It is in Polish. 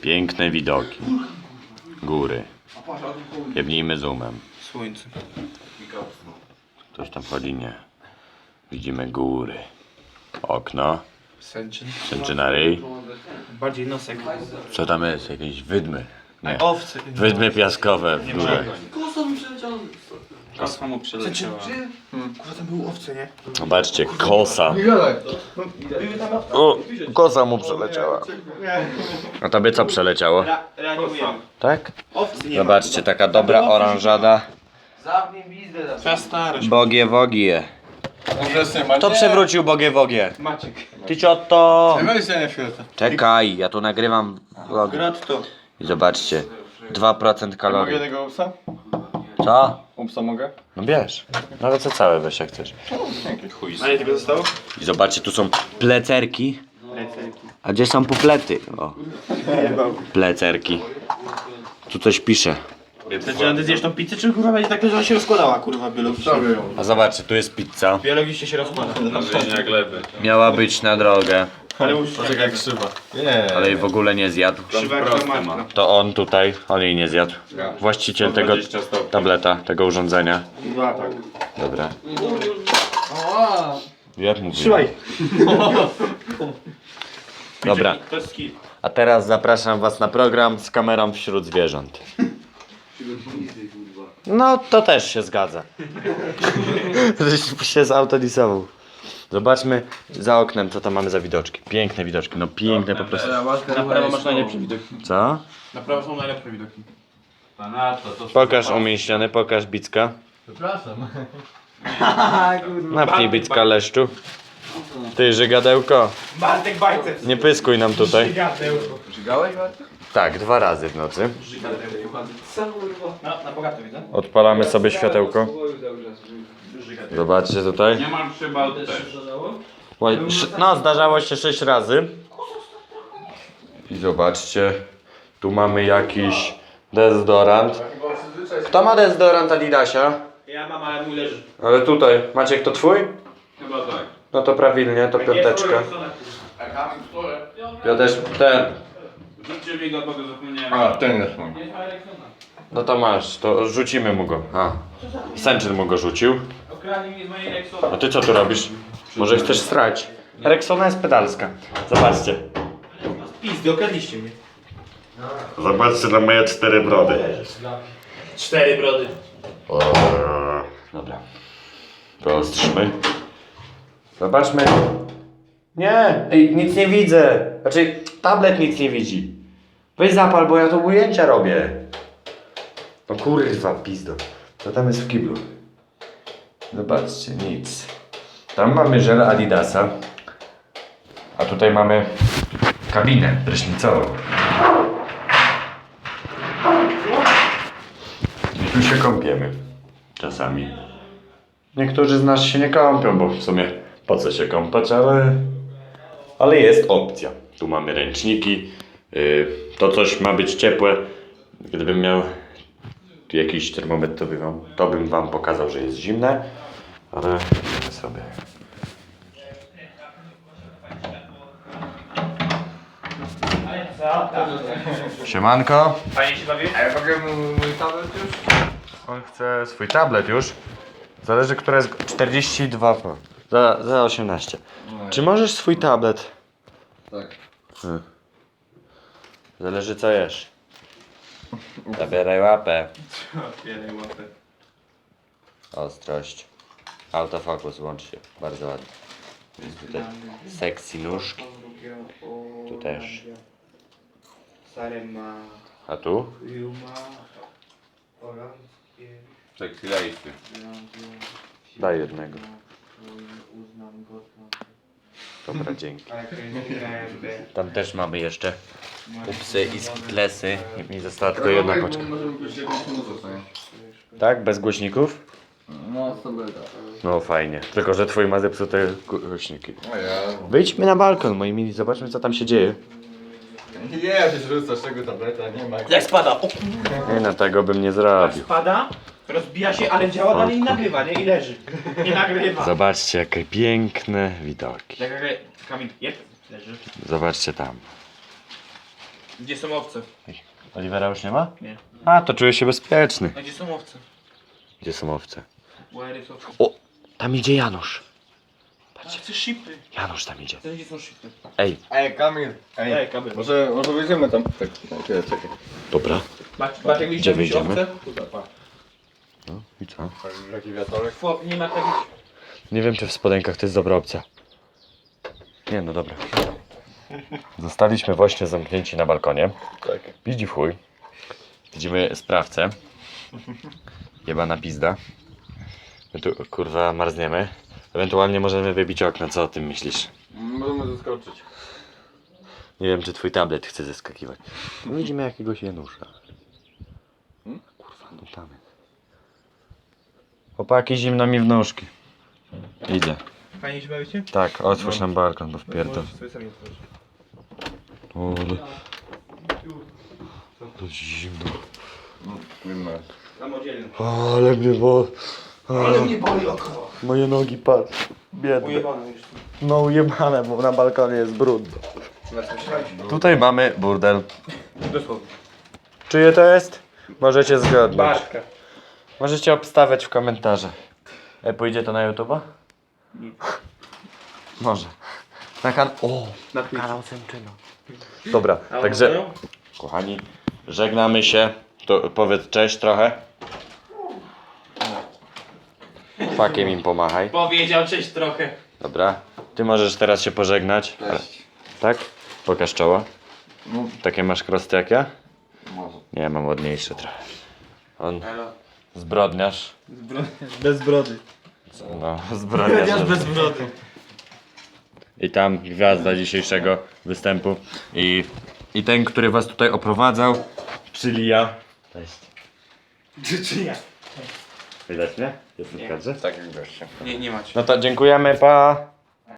Piękne widoki. Góry. Jebnijmy zoomem. Słońce. Ktoś tam chodzi? Nie. Widzimy góry. Okno. Sęczyn. Sęczyna ryj. Bardziej nosek. Co tam jest? Jakieś wydmy. Nie. Owce. Wydmy piaskowe w górę. Kosa mu przeleciała. Kurwa, tam były owce, nie? Zobaczcie, kosa. O, kosa mu przeleciała. A tobie co przeleciało? Reanimujemy. Tak? Owcy nie ma. Zobaczcie, taka dobra oranżada. Ta starość. Bogie wogie. Kto przewrócił bogie wogie? Maciek. Ty ciotto! Czekaj, ja tu nagrywam vlog. Gratto. I zobaczcie, 2% Mogę kalorii. tego upsa? Co? Upsa mogę? No bierz. Nawet co całe weź jak chcesz. A ile tego zostało? I zobaczcie, tu są plecerki. Lecerki. A gdzie są puflety? O, plecerki. Tu coś pisze. Czy ty zjesz tą pizzę, czy kurwa będzie tak, że ona się rozkładała, kurwa, biologicznie? A zobaczcie, tu jest pizza. Biologicznie się rozkłada. Miała być na drogę, Ale już Poczekaj jak krzywa. Nie. ale jej w ogóle nie zjadł. krzywa matka. To on tutaj, on jej nie zjadł. Właściciel tego tableta, tego urządzenia. Dwa, tak. Dobra. Jak mówię? Trzymaj. Dobra, To jest skill. a teraz zapraszam was na program z kamerą wśród zwierząt. No, to też się zgadza. Żeś się zautodisował. Zobaczmy za oknem, co tam mamy za widoczki. Piękne widoczki, no piękne po prostu. Na prawo masz najlepszy widok. Co? Na prawo są najlepsze widoki. Pokaż umięśniony, pokaż bicka. Napnij bicka leszczu. Ty, żygadełko, Bartek Bajceps. nie pyskuj nam tutaj. Żygałeś Bartek? Tak, dwa razy w nocy. No, na bogato widzę. Odpalamy sobie światełko. Zobaczcie tutaj. Nie mam chyba też. Oj, sz- No, zdarzało się sześć razy. I zobaczcie, tu mamy jakiś dezodorant. Kto ma dezodorant Adidasia? Ja mam, ale mój leży. Ale tutaj, Maciek, to twój? Chyba tak. No to prawilnie, to piąteczka. Ja też ten. Rzućcie mi go, bo go zapomniałem. A, ten jest mam. No to masz, to rzucimy mu go. A. Sęczyn mu go rzucił. Okradli mi z mojej. A ty co tu robisz? Może chcesz strać? Rexona jest pedalska. Zobaczcie. Pizdy, okradliście mnie. Zobaczcie na moje cztery brody. Cztery brody. Dobra. Prostrzmy. Zobaczmy. Nie, ej, nic nie widzę. Znaczy, tablet nic nie widzi. Weź zapal, bo ja tu ujęcia robię. No kurwa, pizdo. Co tam jest w kiblu? Zobaczcie, nic. Tam mamy żel Adidasa. A tutaj mamy kabinę prysznicową. I tu się kąpiemy. Czasami. Niektórzy z nas się nie kąpią, bo w sumie po co się kąpać, ale, ale jest opcja. Tu mamy ręczniki. Yy, to coś ma być ciepłe. Gdybym miał tu jakiś termometr, to bym, wam, to bym wam pokazał, że jest zimne. Ale idziemy sobie. Siemanko. Fajnie się bawię? A ja mogę mój tablet już? On chce swój tablet już. Zależy, która jest 42 Pro. Za, za 18. Czy możesz swój tablet? Tak. Zależy co jesz. Zabieraj łapę. Otwieraj łapę. Ostrość. Autofocus łącz się. Bardzo ładnie. Jest tutaj sexy nóżki. Tu też. A tu? Sexy lejsy. Daj jednego. Dobra, dzięki. Tam też mamy jeszcze upsy i skitlesy. Mi została tylko jedna paczka. Tak? Bez głośników? No, tableta. No fajnie. Tylko, że twój ma zepsute głośniki. Wyjdźmy na balkon, moi mili, zobaczmy co tam się dzieje. Nie, ja się rzucasz tego tableta, nie ma. Jak spada? O, Nie, na tego bym nie jak zrobił. spada, rozbija się, ale działa dalej i nagrywa, nie? I leży. Nie nagrywa. Zobaczcie, jakie piękne widoki. Tak jak Kamil, jak leży? Zobaczcie tam. Gdzie są owce? Olivera już nie ma? Nie. A, to czuję się bezpieczny. A gdzie są owce? Gdzie są owce? Where is owce? O, tam idzie Janusz. A chcę shipy. Janusz tam idzie. Gdzie są shipy? Ej, Ej, Kamil. Ej, Ej, kabel. może, może wyjdziemy tam. Tak, chwilę, czekaj. dobra. Macie Gdzie jakieś wyjdziemy? owce? Tutaj, pa. No i co? Taki wiatorek. Fo- Nie ma takich... Nie wiem, czy w spodenkach to jest dobra opcja. Nie, no dobra. Zostaliśmy właśnie zamknięci na balkonie. Tak. Widzi w chuj. Widzimy sprawcę. Jebana pizda. My tu kurwa marzniemy. Ewentualnie możemy wybić okna, co o tym myślisz? Możemy zaskoczyć. Nie wiem, czy twój tablet chce zeskakiwać. No widzimy jakiegoś Janusza. Hmm? Kurwa, no tam jest. Chłopaki, zimno mi w nóżki. Idę. Fajnie się bawicie? Tak, otwórz nam balkon, bo wpierdol. Sobie sami otworzyć. O, ale... To jest zimno. O, ale mnie bo... Ale mnie boli oko. Moje nogi patrz. Biedne. Ujebane już. No ujebane, bo na balkonie jest brudno. Tutaj mamy burdel. Dosłownie. Czyje to jest? Możecie zgadnąć. Baszka. Możecie obstawiać w komentarzach. E, pójdzie to na YouTube'a? Nie. Może. Na kan... O! Na. Kanał Sęczyno. Dobra, A także... oglądają? Kochani, żegnamy się. To powiedz cześć trochę. Fakiem im pomachaj. Powiedział cześć trochę. Dobra. Ty możesz teraz się pożegnać. Cześć. Tak? Pokaż czoło. No, Takie masz krosty jak ja? może. Nie, mam ładniejsze trochę. On Elo. Zbrodniarz. Bez brody. No, zbrodniarz. bez brody. I tam gwiazda dzisiejszego występu. I, I ten, który was tutaj oprowadzał, czyli ja. Cześć. Czy, czy ja? Widać mnie? Jestem w kadrze? Tak jak goście. Nie, nie macie. No to dziękujemy, pa!